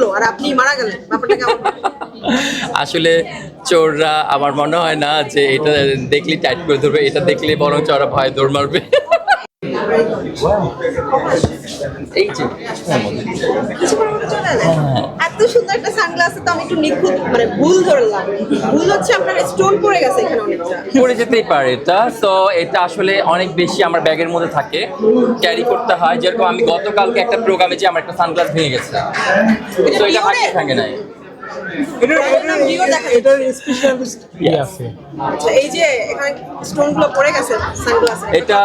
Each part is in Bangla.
ধরলো আর আপনি মারা গেলেন। ব্যাপারটা কেমন? আসলে চোররা আমার মনে হয় না যে এটা দেখলে টাইট করে ধরবে, এটা দেখলে বরং চোরা ভয় দৌড় মারবে। এই যে? হ্যাঁ। এত সুন্দর একটা সানগ্লাস তো আমি একটু নিখুঁত মানে ভুল ধরলাম। ভুল হচ্ছে আপনার স্টোন পড়ে গেছে এখানে অনেকটা। পড়ে যেতেই পারে এটা। তো এটা আসলে অনেক বেশি আমার ব্যাগের মধ্যে থাকে। ক্যারি করতে হয়। যেরকম আমি গতকালকে একটা প্রোগ্রামে যে আমার একটা সানগ্লাস ভেঙে গেছে। তো এটা থাকে নাই। আছে? আচ্ছা এই যে এখানে স্টোন পড়ে গেছে সানগ্লাসে এটা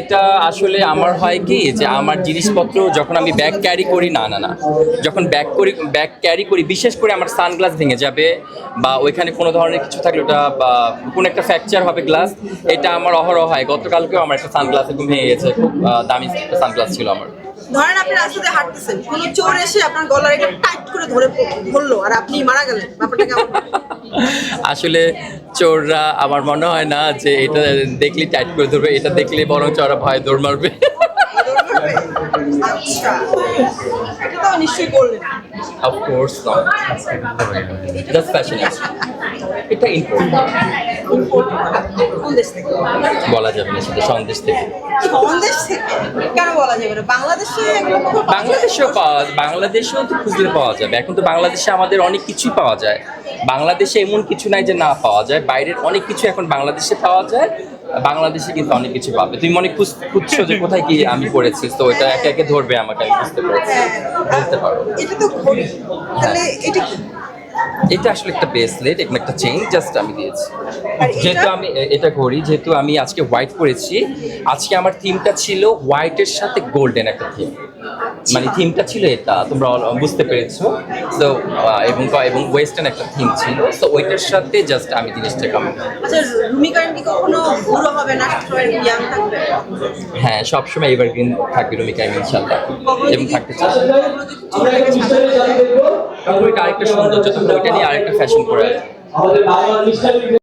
এটা আসলে আমার হয় কি যে আমার জিনিসপত্র যখন আমি ব্যাগ ক্যারি করি না না না। যখন ব্যাগ করি ব্যাগ ক্যারি করি বিশেষ করে আমার সানগ্লাস ভেঙে যাবে বা ওইখানে কোনো ধরনের কিছু থাকলে ওটা বা কোনো একটা ফ্র্যাকচার হবে গ্লাস এটা আমার অহরহ হয়। গতকালকেও আমার একটা সানগ্লাস এরকম ভেঙে গেছে খুব দামি একটা সানগ্লাস ছিল আমার। ধরেন আপনি রাস্তাতে হাঁটতেছেন কোন চোর এসে আপনার গলার এটা টাইট করে ধরে ধরলো আর আপনি মারা গেলেন ব্যাপারটা কেমন? আসলে চোররা আমার মনে হয় না যে এটা দেখলে টাইট করে ধরবে এটা দেখলে বরং চোরা ভয় দৌড় মারবে। আচ্ছা এটা তো কোন থেকে বলা যাবে না সেটা সন্দেশ থেকে। কোন থেকে? কেন বলা যাবে না? বাংলাদেশে এগুলো কোথাও পাওয়া যায়? বাংলাদেশেও পাওয়া বাংলাদেশেও তো খুঁজলে পাওয়া যাবে। এখন তো বাংলাদেশে আমাদের অনেক কিছুই পাওয়া যায়। বাংলাদেশে এমন কিছু নাই যে না পাওয়া যায়। বাইরের অনেক কিছু এখন বাংলাদেশে পাওয়া যায়। বাংলাদেশে কিন্তু অনেক কিছু পাবে। তুমি মনে খুঁজ- খুঁজছো যে কোথায় কি আমি করেছি তো এটা একে একে ধরবে আমাকে আমি বুঝতে পেরেছি। হ্যাঁ। বলতে পারো। এটা তো তাহলে এটা এটা আসলে একটা ব্রেসলেট এবং একটা চেইন জাস্ট আমি দিয়েছি। যেহেতু আমি এটা ঘড়ি যেহেতু আমি আজকে হোয়াইট পরেছি আজকে আমার থিমটা ছিল হোয়াইটের সাথে গোল্ডেন একটা থিম মানে থিমটা ছিল এটা তোমরা বুঝতে পেরেছ? তো এবং এবং ওয়েস্টার্ন একটা থিম ছিল। তো ওইটার সাথে জাস্ট আমি জিনিসটা কাম আচ্ছা রুমি কারেন্ট কি কখনো বুড়ো হবে না সবসময় থাকবে? হ্যাঁ সবসময় এভারগ্রিন থাকবে রুমিকা ইনশাল্লাহ এবং থাকতে চাই। ওইটা আরেকটা সৌন্দর্য তখন ওইটা নিয়ে আরেকটা ফ্যাশন করে।